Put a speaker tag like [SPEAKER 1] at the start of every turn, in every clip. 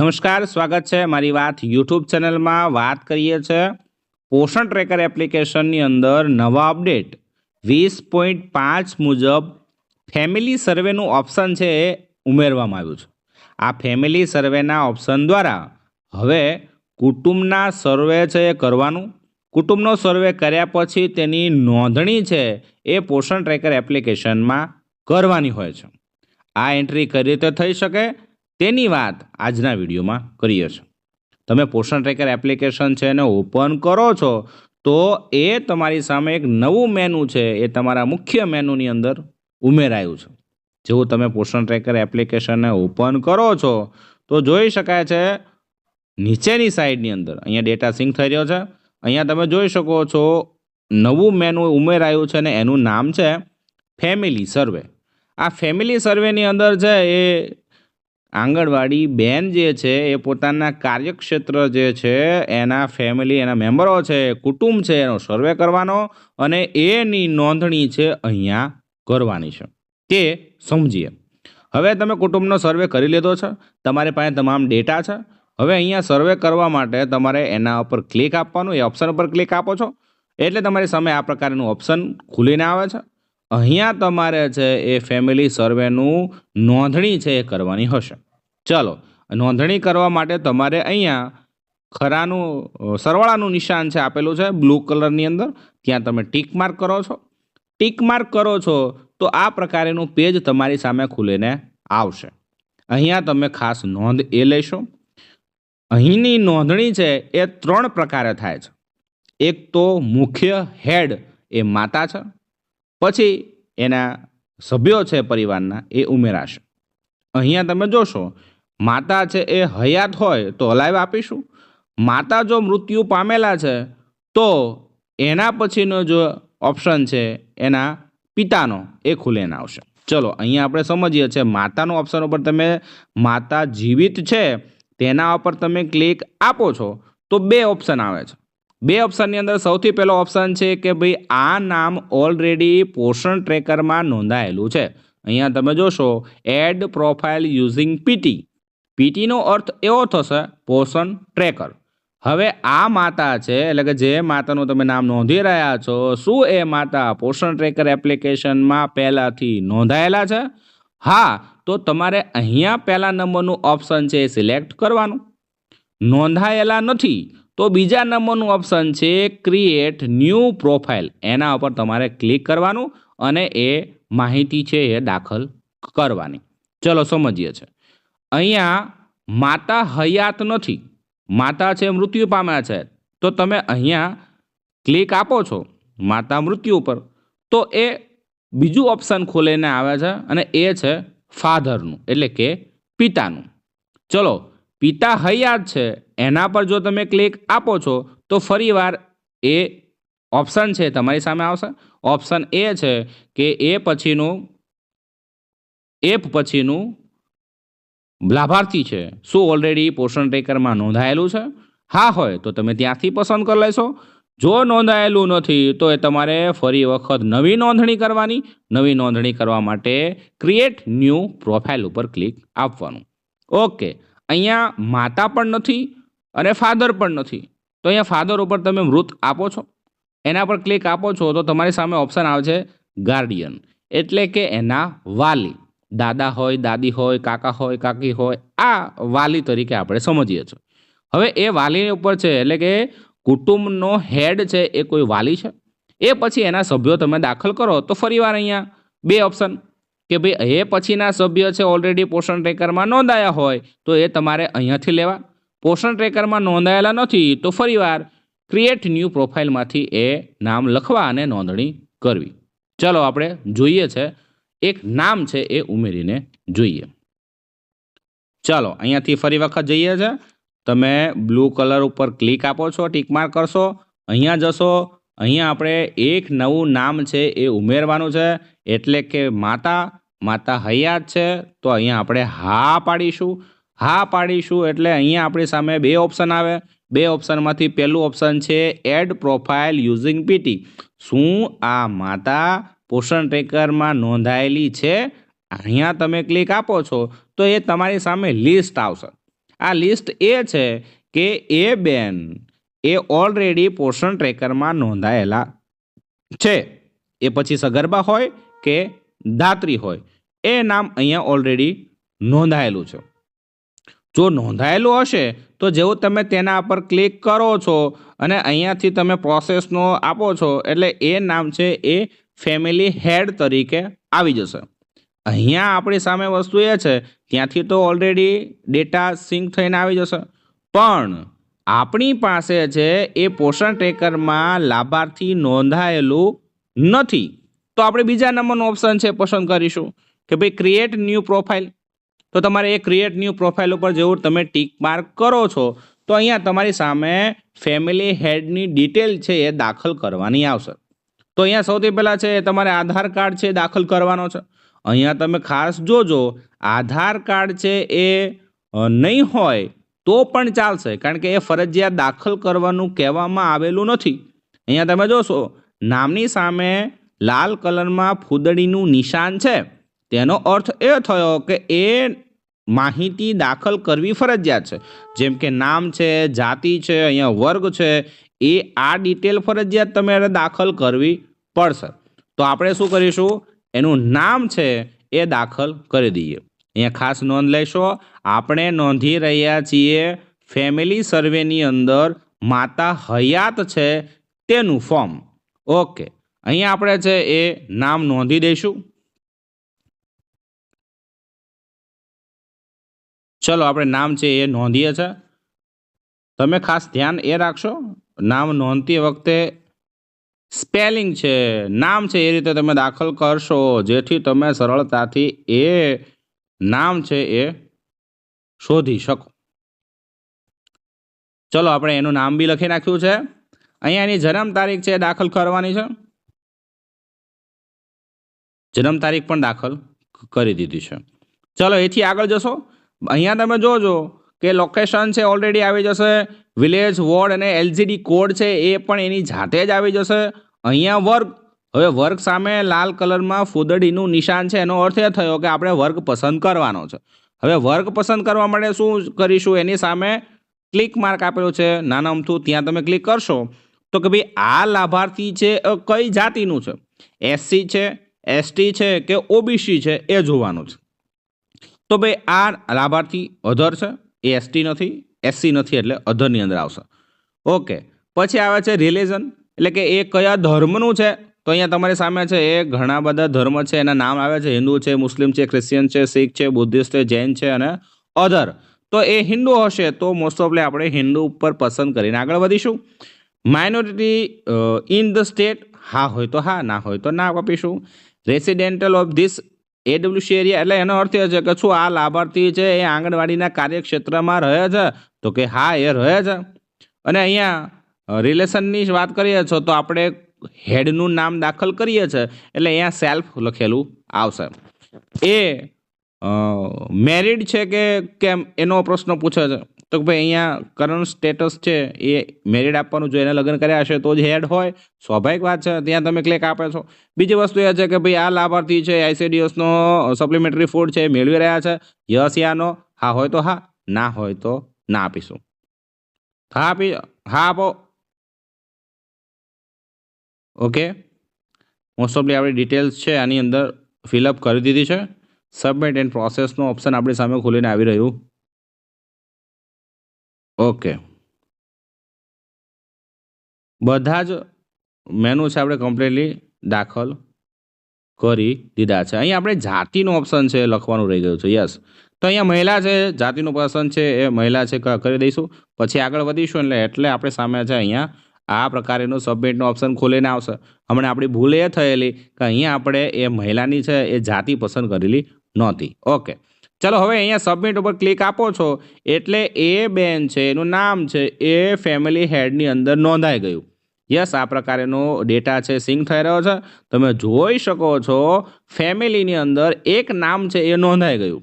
[SPEAKER 1] નમસ્કાર, સ્વાગત છે મારી વાત યુટ્યુબ ચેનલમાં. વાત કરીએ છે પોષણ ટ્રેકર એપ્લિકેશનની અંદર નવા અપડેટ. વીસ પોઈન્ટ પાંચ મુજબ ફેમિલી સર્વેનું ઓપ્શન છે એ ઉમેરવામાં આવ્યું છે. આ ફેમિલી સર્વેના ઓપ્શન દ્વારા હવે કુટુંબના સર્વે છે એ કરવાનું. કુટુંબનો સર્વે કર્યા પછી તેની નોંધણી છે એ પોષણ ટ્રેકર એપ્લિકેશનમાં કરવાની હોય છે. આ એન્ટ્રી કઈ રીતે થઈ શકે? તેની વાત આજના વિડીયોમાં કરીએ છીએ. તમે પોષણ ટ્રેકર એપ્લિકેશન છે એને ઓપન કરો છો, તો એ તમારી સામે એક નવું મેનુ છે, એ તમારા મુખ્ય મેનુની અંદર ઉમેરાયું છે. જેવું તમે પોષણ ટ્રેકર એપ્લિકેશનને ઓપન કરો છો, તો જોઈ શકાય છે, નીચેની સાઈડની અંદર અહીંયા ડેટા સિંક થઈ રહ્યો છે. અહીંયા તમે જોઈ શકો છો, નવું મેનુ ઉમેરાયું છે ને એનું નામ છે, ફેમિલી સર્વે. આ ફેમિલી સર્વેની અંદર છે એ આંગણવાડી બેન જે છે, એ પોતાના કાર્યક્ષેત્ર જે છે, એના ફેમિલી એના મેમ્બરો છે, કુટુંબ છે, એનો સર્વે કરવાનો અને એની નોંધણી છે અહીંયા કરવાની છે. તે સમજીએ. હવે તમે કુટુંબનો સર્વે કરી લીધો છે, તમારી પાસે તમામ ડેટા છે. હવે અહીંયા સર્વે કરવા માટે તમારે એના ઉપર ક્લિક આપવાનું, એ ઓપ્શન ઉપર ક્લિક આપો છો. એટલે તમારી સામે આ પ્રકારનું ઓપ્શન ખુલીને આવે છે. અહીંયા તમારે છે એ ફેમિલી સર્વેનું નોંધણી છે એ કરવાની હશે. ચલો, નોંધણી કરવા માટે તમારે અહીંયા ખરાનું, સરવાળાનું નિશાન છે આપેલું છે બ્લુ કલરની અંદર. ત્યાં તમે ટીક માર્ક કરો છો. ટીક માર્ક કરો છો તો આ પ્રકારેનું પેજ તમારી સામે ખુલીને આવશે. અહીંયા તમે ખાસ નોંધ એ લેશો. અહીંની નોંધણી છે એ ત્રણ પ્રકારે થાય છે. એક તો મુખ્ય હેડ એ માતા છે. પછી એના સભ્યો છે પરિવારના એ ઉમેરાશે. અહીંયા તમે જોશો, માતા છે એ હયાત હોય તો હલાવ આપીશું. માતા જો મૃત્યુ પામેલા છે, તો એના પછીનો જો ઓપ્શન છે, એના પિતાનો એ ખુલીને આવશે. ચલો, અહીંયા આપણે સમજીએ છીએ, માતાનો ઓપ્શન ઉપર તમે માતા જીવિત છે, તેના ઉપર તમે ક્લિક આપો છો, તો બે ઓપ્શન આવે છે. બે ઓપ્શનની અંદર સૌથી પહેલો ઓપ્શન છે કે ભાઈ આ નામ ઓલરેડી પોષણ ટ્રેકરમાં નોંધાયેલું છે. અહીંયા તમે જોશો એડ પ્રોફાઇલ યુઝિંગ પીટી પીટીનો અર્થ એવો થશે, પોષણ ટ્રેકર હવે આ માતા છે, એટલે કે જે માતાનું તમે નામ નોંધી રહ્યા છો, શું એ માતા પોષણ ટ્રેકર એપ્લિકેશનમાં પહેલાંથી નોંધાયેલા છે? હા, તો તમારે અહીંયા પહેલા નંબરનું ઓપ્શન છે સિલેક્ટ કરવાનું. નોંધાયેલા નથી. તો બીજા નંબરનું ઓપ્શન છે ક્રિએટ ન્યૂ પ્રોફાઇલ એના ઉપર તમારે ક્લિક કરવાનું અને એ માહિતી છે એ દાખલ કરવાની. ચલો સમજીએ છે. અહીંયા માતા હયાત નથી. માતા છે મૃત્યુ પામ્યા છે. તો તમે અહીંયા ક્લિક આપો છો માતા મૃત્યુ ઉપર. તો એ બીજું ઓપ્શન ખોલીને આવે છે અને એ છે ફાધરનું એટલે કે પિતાનું. ચલો, પિતા હયાત છે એના પર જો તમે ક્લિક આપો છો, તો ફરીવાર એ ઓપ્શન છે તમારી સામે આવશે. ઓપ્શન એ છે કે એ પછીનું એ પછીનું લાભાર્થી છે. શું ઓલરેડી પોષણ ટ્રેકરમાં નોંધાયેલું છે? હા હોય, તો તમે ત્યાંથી પસંદ કરી લેશો. જો નોંધાયેલું નથી, તો એ તમારે ફરી વખત નવી નોંધણી કરવાની. નવી નોંધણી કરવા માટે ક્રિએટ ન્યૂ પ્રોફાઇલ ઉપર ક્લિક આપવાનું. ઓકે અહીંયા માતા પણ નથી અને ફાધર પણ નથી. તો અહીંયા ફાધર ઉપર તમે મૃત આપો છો? એના પર ક્લિક આપો છો તો તમારી સામે ઓપ્શન આવે છે ગાર્ડિયન એટલે કે એના વાલી. દાદા હોય, દાદી હોય, કાકા હોય, કાકી હોય, આ વાલી તરીકે આપણે સમજીએ છીએ. હવે એ વાલીની ઉપર છે, એટલે કે કુટુંબનો હેડ છે, એ કોઈ વાલી છે? એ પછી એના સભ્યો તમે દાખલ કરો તો ફરીવાર અહીંયા બે ઓપ્શન કે ભાઈ, એ પછીના સભ્ય છે ઓલરેડી પોષણ ટેકરમાં નોંધાયા હોય, તો એ તમારે અહીંયાથી લેવા. પોષણ ટ્રેકરમાં નોંધાયેલા નથી, તો ફરીવાર ક્રિએટ ન્યૂ પ્રોફાઇલમાંથી એ નામ લખવા અને નોંધણી કરવી. ચલો આપણે જોઈએ છે, એક નામ છે એ ઉમેરીને જોઈએ. ચાલો, અહીંયાથી ફરી વખત જઈએ છે. તમે બ્લુ કલર ઉપર ક્લિક આપો છો ટીક માર્ક કરશો, અહીંયા જશો, અહીંયા આપણે એક નવું નામ છે એ ઉમેરવાનું છે, એટલે કે માતા માતા હયાત છે, તો અહીંયા આપણે હા પાડીશું. હા પાડીશું એટલે અહીંયા આપણી સામે બે ઓપ્શન આવે. બે ઓપ્શનમાંથી પહેલું ઓપ્શન છે એડ પ્રોફાઇલ યુઝિંગ પીટી શું આ માતા પોષણ ટ્રેકરમાં નોંધાયેલી છે? અહીંયા તમે ક્લિક આપો છો તો એ તમારી સામે લિસ્ટ આવશે. આ લિસ્ટ એ છે કે એ બેન એ ઓલરેડી પોષણ ટ્રેકરમાં નોંધાયેલા છે. એ પછી સગર્ભા હોય કે દાત્રી હોય. એ નામ અહીંયા ઓલરેડી નોંધાયેલું છે. જો નોંધાયેલું હશે, તો જેવું તમે તેના પર ક્લિક કરો છો અને અહીંયાથી તમે પ્રોસેસનો આપો છો, એટલે એ નામ છે એ ફેમિલી હેડ તરીકે આવી જશે. અહીંયા આપણી સામે વસ્તુ એ છે, ત્યાંથી તો ઓલરેડી ડેટા સિંક થઈને આવી જશે. પણ આપણી પાસે છે એ પોષણ ટ્રેકરમાં લાભાર્થી નોંધાયેલું નથી. તો આપણે બીજા નંબરનો ઓપ્શન છે, પસંદ કરીશું. કે ભાઈ ક્રિએટ ન્યૂ પ્રોફાઇલ તો તમારે એ ક્રિએટ ન્યૂ પ્રોફાઇલ ઉપર જેવું, તમે ટીક માર્ક કરો છો, તો અહીંયા તમારી સામે ફેમિલી હેડની ડિટેલ છે એ દાખલ કરવાની આવશે. તો અહીંયા સૌથી પહેલાં છે તમારે આધાર કાર્ડ છે દાખલ કરવાનો છે. અહીંયા તમે ખાસ જોજો, આધાર કાર્ડ છે એ નહીં હોય તો પણ ચાલશે, કારણ કે એ ફરજિયાત દાખલ કરવાનું કહેવામાં આવેલું નથી. અહીંયા તમે જોશો, નામની સામે લાલ કલરમાં ફૂદડીનું નિશાન છે. તેનો અર્થ એ થયો કે એ માહિતી દાખલ કરવી ફરજિયાત છે. જેમ કે નામ છે, જાતિ છે, અહીંયા વર્ગ છે, એ આ ડિટેલ ફરજિયાત તમારે દાખલ કરવી પડશે. તો આપણે શું કરીશું? એનું નામ છે એ દાખલ કરી દઈએ. અહીંયા ખાસ નોંધ લેશો, આપણે નોંધી રહ્યા છીએ ફેમિલી સર્વેની અંદર માતા હયાત છે તેનું ફોર્મ ઓકે. અહીંયા આપણે છે એ નામ નોંધી દઈશું. ચલો, આપણે નામ છે એ નોંધીએ છે. તમે ખાસ ધ્યાન એ રાખશો, નામ નોંધતી વખતે સ્પેલિંગ છે, નામ છે એ રીતે તમે દાખલ કરશો, જેથી તમે સરળતાથી એ નામ છે એ શોધી શકો. ચલો, આપણે એનું નામ બી લખી નાખ્યું છે. અહીંયા એની જન્મ તારીખ છે દાખલ કરવાની છે. જન્મ તારીખ પણ દાખલ કરી દીધી છે. ચલો, એથી આગળ જશો. અહીંયા તમે જોજો કે લોકેશન છે ઓલરેડી આવી જશે વિલેજ વોર્ડ અને એલજીડી કોડ છે એ પણ એની જાતે જ આવી જશે. અહીંયા વર્ગ હવે વર્ગ સામે લાલ કલરમાં ફૂદડીનું નિશાન છે, એનો અર્થ એ થયો કે આપણે વર્ગ પસંદ કરવાનો છે. હવે વર્ગ પસંદ કરવા માટે શું કરીશું? એની સામે ક્લિક માર્ક આપેલું છે નાના અમથું ત્યાં તમે ક્લિક કરશો તો કે ભાઈ આ લાભાર્થી છે કઈ જાતિનું છે? એસસી છે એસટી છે કે ઓબીસી છે, એ જોવાનું છે. તો ભાઈ આ લાભાર્થી અધર છે, એ એસટી નથી એસસી નથી એટલે અધરની અંદર આવશે. ઓકે, પછી આવે છે રિલિઝન એટલે કે એ કયા ધર્મનું છે? તો અહીંયા તમારી સામે છે, એ ઘણા બધા ધર્મ છે, એના નામ આવે છે, હિન્દુ છે, મુસ્લિમ છે, ક્રિશ્ચિયન છે, શીખ છે, બુદ્ધિસ્ટ છે, જૈન છે અને અધર. તો એ હિન્દુ હશે, તો મોસ્ટ ઓફલી આપણે હિન્દુ ઉપર પસંદ કરીને આગળ વધીશું. માઇનોરિટી ઇન ધ સ્ટેટ હા હોય તો હા, ના હોય તો ના આપીશું residential of this AWC area એટલે એનો અર્થ એ છે કે શું આ લાભાર્થી છે એ આંગણવાડીના કાર્યક્ષેત્રમાં રહે છે? તો કે હા, એ રહે છે. અને અહીંયા રિલેશનની વાત કરીએ છો તો આપણે હેડનું નામ દાખલ કરીએ છીએ એટલે અહીંયા સેલ્ફ લખેલું આવશે. એ મેરિડ છે કે કેમ? એનો પ્રશ્ન પૂછે છે. તો ભાઈ અહીંયા કરંટ સ્ટેટસ છે, એ મેરિડ આપવાનું જો એને લગ્ન કર્યા હશે તો જ હેડ હોય. સ્વાભાવિક વાત છે, ત્યાં તમે ક્લિક આપે છો. બીજી વસ્તુ એ છે કે ભાઈ આ લાભાર્થી છે આઈસીડીએસનો સપ્લિમેન્ટરી ફૂડ છે મેળવી રહ્યા છે. યસ યાનો હા હોય તો હા, ના હોય તો ના આપીશું. હા આપી, હા આપો. ઓકે મોસ્ટ ઓફલી આપણી ડિટેલ્સ છે, આની અંદર ફિલઅપ કરી દીધી છે. સબમિટ એન્ડ પ્રોસેસનો ઓપ્શન આપણી સામે ખોલીને આવી રહ્યું. ઓકે. બધા જ મેનુ છે આપણે કમ્પ્લીટલી દાખલ કરી દીધા છે. અહીંયા આપણે જાતિનું ઓપ્શન છે લખવાનું રહી ગયું છે. યસ તો અહીંયા મહિલા છે, જાતિનું પસંદ છે, એ મહિલા છે કરી દઈશું. પછી આગળ વધીશું એટલે એટલે આપણે સામે છે અહીંયા આ પ્રકારેનું સબમિટનું ઓપ્શન ખોલીને આવશે. હમણાં આપણી ભૂલ એ થયેલી કે અહીંયા આપણે એ મહિલાની છે, એ જાતિ પસંદ કરેલી નહોતી. ઓકે ચલો હવે અહીંયા સબમિટ ઉપર ક્લિક આપો છો. એટલે એ બેન છે, એનું નામ છે, એ ફેમિલી હેડની અંદર નોંધાઈ ગયું. યસ આ પ્રકારેનો ડેટા છે સિંક થઈ રહ્યો છે. તમે જોઈ શકો છો ફેમિલીની અંદર એક નામ છે, એ નોંધાઈ ગયું.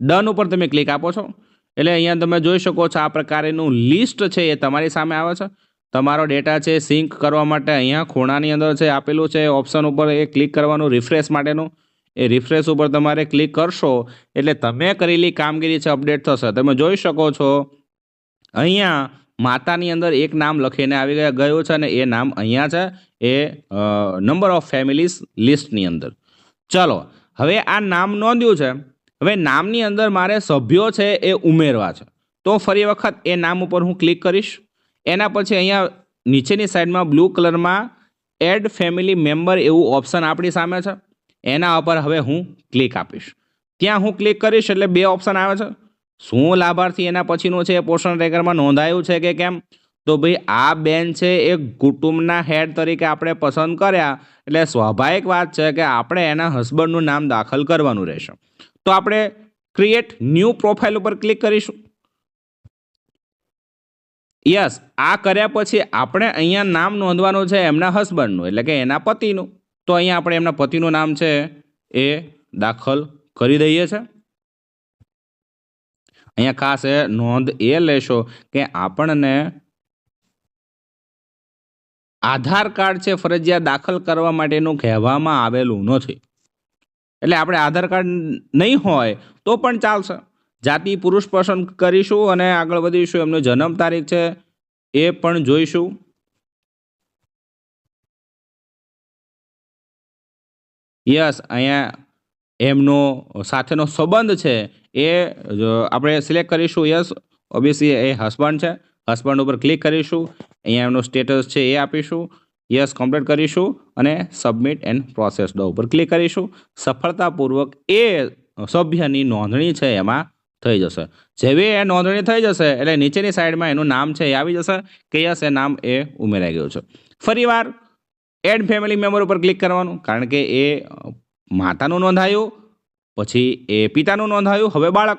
[SPEAKER 1] ડન ઉપર તમે ક્લિક આપો છો. એટલે અહીંયા તમે જોઈ શકો છો, આ પ્રકારેનું લિસ્ટ છે, એ તમારી સામે આવે છે. તમારો ડેટા છે સિંક કરવા માટે અહીંયા ખૂણાની અંદર છે, આપેલું છે ઓપ્શન ઉપર એ ક્લિક કરવાનું રિફ્રેશ માટેનું. એ રિફ્રેશ ઉપર તમારે ક્લિક કરશો, એટલે તમે કરેલી કામગીરી છે અપડેટ થશે. તમે જોઈ શકો છો, અહીંયા માતાની અંદર એક નામ લખીને આવી ગયા, ગયું છે અને એ નામ અહીંયા છે, એ નંબર ઓફ ફેમિલીઝ લિસ્ટની અંદર. ચલો, હવે આ નામ નોંધ્યું છે. હવે નામની અંદર મારે સભ્યો છે એ ઉમેરવા છે. તો ફરી વખત એ નામ ઉપર હું ક્લિક કરીશ. એના પછી અહીંયા નીચેની સાઈડમાં બ્લુ કલરમાં એડ ફેમિલી મેમ્બર એવું ઓપ્શન આપણી સામે છે. એના ઉપર હવે હું ક્લિક આપીશ. ત્યાં હું ક્લિક કરીશ એટલે બે ઓપ્શન આવે છે. શું લાભાર્થી એના પછીનું છે એ પોષણ રેકરમાં નોંધાયું છે કે કેમ? તો ભાઈ, આ બેન છે એ કુટુંબના હેડ તરીકે આપણે પસંદ કર્યા. એટલે સ્વાભાવિક વાત છે કે આપણે એના હસબન્ડનું નામ દાખલ કરવાનું રહેશે. તો આપણે ક્રિએટ ન્યૂ પ્રોફાઇલ ઉપર ક્લિક કરીશું. યસ આ કર્યા પછી આપણે અહીંયા નામ નોંધવાનું છે એમના હસબન્ડનું એટલે કે એના પતિનું. તો અહીંયા આપણે એમના પતિનું નામ છે એ દાખલ કરી દઈએ છે. અહીંયા ખાસ એ નોંધ એ લેશો કે આપણને આધાર કાર્ડ છે ફરજિયાત દાખલ કરવા માટેનું કહેવામાં આવેલું નથી. એટલે આપણે આધાર કાર્ડ નહીં હોય તો પણ ચાલશે. જાતિ, પુરુષ પસંદ કરીશું અને આગળ વધીશું. એમનો જન્મ તારીખ છે એ પણ જોઈશું. યસ, અહીંયા એમનો સાથેનો સંબંધ છે એ આપણે સિલેક્ટ કરીશું, યસ ઓબ્વિયસલી એ હસબન્ડ છે. હસબન્ડ ઉપર ક્લિક કરીશું, અહીંયા એમનો સ્ટેટસ છે એ આપીશું. યસ કમ્પ્લીટ કરીશું અને સબમિટ એન્ડ પ્રોસેસ ડો ઉપર ક્લિક કરીશું. સફળતાપૂર્વક એ સભ્યની નોંધણી છે એમાં થઈ જશે. જેવી એ નોંધણી થઈ જશે, એટલે નીચેની સાઈડમાં એનું નામ છે એ આવી જશે કે યસ, એ નામ એ ઉમેરાઈ ગયું છે. ફરીવાર એડ ફેમિલી મેમ્બર ઉપર ક્લિક કરવાનું, કારણ કે એ માતાનું નોંધાયું, પછી એ પિતાનું નોંધાયું, હવે બાળક.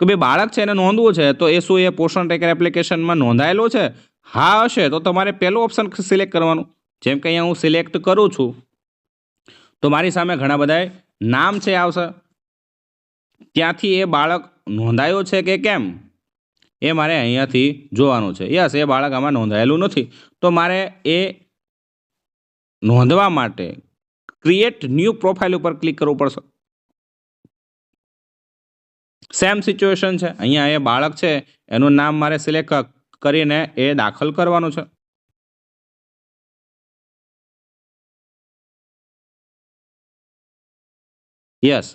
[SPEAKER 1] કે ભાઈ બાળક છે, એને નોંધવું છે, તો એ શું એ પોષણ ટ્રેકર એપ્લિકેશનમાં નોંધાયેલો છે? હા, હશે, તો તમારે પહેલું ઓપ્શન સિલેક્ટ કરવાનું. જેમ કે અહીંયા હું સિલેક્ટ કરું છું. તો મારી સામે ઘણા બધા નામ છે આવશે. ત્યાંથી એ બાળક નોંધાયો છે કે કેમ? એ મારે અહીંયાથી જોવાનું છે. યસ, એ બાળક આમાં નોંધાયેલું નથી. તો મારે એ નોંધવા માટે ક્રિએટ ન્યૂ પ્રોફાઇલ ઉપર ક્લિક કરવું પડશે. સેમ સિચ્યુએશન છે. અહીંયા એ બાળક છે, એનું નામ મારે સિલેક્ટ કરીને એ દાખલ કરવાનું છે. યસ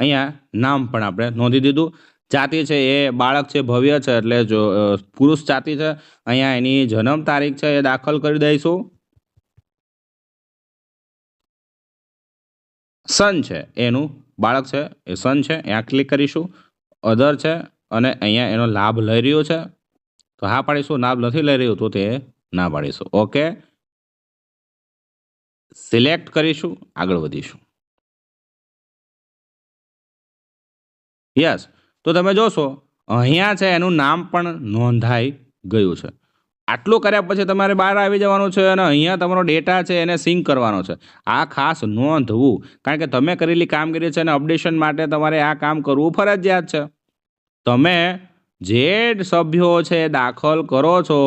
[SPEAKER 1] અહીંયા નામ પણ આપણે નોંધી દીધું. જાતિ છે, એ બાળક છે, ભવ્ય છે, એટલે જો પુરુષ જાતિ છે, અહીંયા એની જન્મ તારીખ છે, એ દાખલ કરી દઈશું. સન છે, એનું બાળક છે, એ સન છે, અહીંયા ક્લિક કરીશું. અધર છે, અને અહીંયા એનો લાભ લઈ રહ્યો છે. તો હા પાડીશું, લાભ નથી લઈ રહ્યું તો તે ના પાડીશું. ઓકે સિલેક્ટ કરીશું, આગળ વધીશું. યસ તો તમે જોશો, અહીંયા છે એનું નામ પણ નોંધાઈ ગયું છે. આટલું કર્યા પછી તમારે બહાર આવી જવાનું છે અને અહીંયા તમારો ડેટા છે એને સિંક કરવાનો છે. આ ખાસ નોંધવું. કારણ કે તમે કરેલી કામગીરી છે અને અપડેશન માટે તમારે આ કામ કરવું ફરજિયાત છે. તમે જે સભ્યો છે દાખલ કરો છો,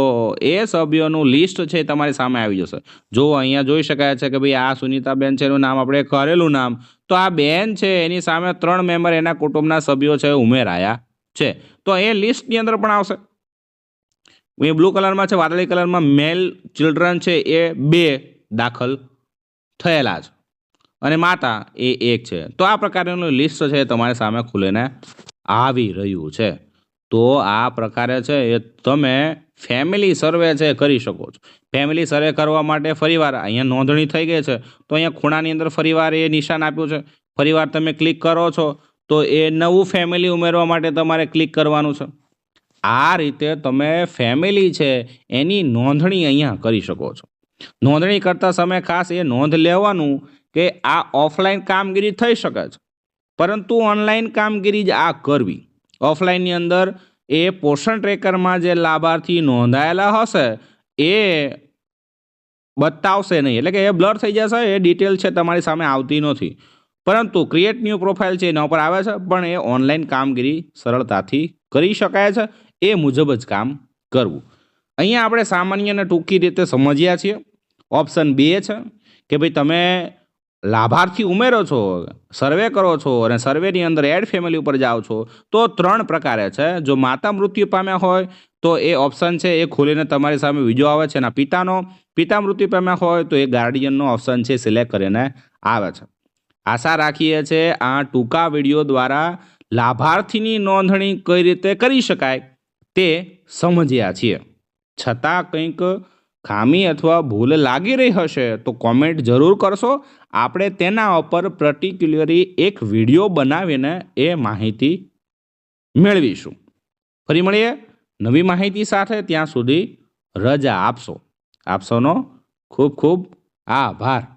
[SPEAKER 1] એ સભ્યોનું લિસ્ટ છે તમારી સામે આવી જશે. જો અહીંયા જોઈ શકાય છે કે ભાઈ આ સુનિતાબેન છે, એનું નામ આપણે કરેલું નામ, તો આ બેન છે એની સામે ત્રણ મેમ્બર એના કુટુંબના સભ્યો છે ઉમેરાયા છે. તો એ લિસ્ટની અંદર પણ આવશે. એ બ્લુ કલરમાં છે, વાદળી કલરમાં મેલ ચિલ્ડ્રન છે, એ બે દાખલ થયેલા છે અને માતા એ એક છે. તો આ પ્રકારનું લિસ્ટ છે, એ તમારી સામે ખુલીને આવી રહ્યું છે. તો આ પ્રકારે છે, એ તમે ફેમિલી સર્વે છે કરી શકો છો. ફેમિલી સર્વે કરવા માટે ફરીવાર અહીંયા નોંધણી થઈ ગઈ છે. તો અહીંયા ખૂણાની અંદર ફરીવાર એ નિશાન આપ્યું છે. ફરીવાર તમે ક્લિક કરો છો, તો એ નવું ફેમિલી ઉમેરવા માટે તમારે ક્લિક કરવાનું છે. આ રીતે તમે ફેમિલી છે, એની નોંધણી અહીંયા કરી શકો છો. નોંધણી કરતા સમયે ખાસ એ નોંધ લેવાનું કે આ ઓફલાઈન કામગીરી થઈ શકે છે, પરંતુ ઓનલાઈન કામગીરી જ આ કરવી. ઓફલાઈનની અંદર એ પોષણ ટ્રેકરમાં જે લાભાર્થી નોંધાયેલા હશે, એ બતાવશે નહીં. એટલે કે એ બ્લર થઈ જશે, એ ડિટેલ છે તમારી સામે આવતી નથી. પરંતુ ક્રિએટ ન્યૂ પ્રોફાઇલ છે એના ઉપર આવે છે, પણ એ ઓનલાઈન કામગીરી સરળતાથી કરી શકાય છે. એ મુજબ જ કામ કરવું. અહીંયા આપણે સામાન્ય અને ટૂંકી રીતે સમજ્યા છીએ. ઓપ્શન બે છે કે ભાઈ તમે લાભાર્થી ઉમેરો છો સર્વે કરો છો અને સર્વેની અંદર એડ ફેમિલી ઉપર જાઓ છો, તો ત્રણ પ્રકારે છે. જો માતા મૃત્યુ પામ્યા હોય, તો એ ઓપ્શન છે, એ ખોલીને તમારી સામે વીડિયો આવે છે એના પિતાનો. પિતા મૃત્યુ પામ્યા હોય, તો એ ગાર્ડિયનનો ઓપ્શન છે સિલેક્ટ કરીને આવે છે. આશા રાખીએ છીએ આ ટૂંકા વીડિયો દ્વારા લાભાર્થીની નોંધણી કઈ રીતે કરી શકાય? તે સમજ્યા છીએ છતાં કંઈક ખામી અથવા ભૂલ લાગી રહી હશે તો કોમેન્ટ જરૂર કરશો. આપણે તેના ઉપર પર્ટિક્યુલરી એક વીડિયો બનાવીને એ માહિતી મેળવીશું. ફરી મળીએ નવી માહિતી સાથે ત્યાં સુધી રજા આપશો. આપશોનો ખૂબ ખૂબ આભાર.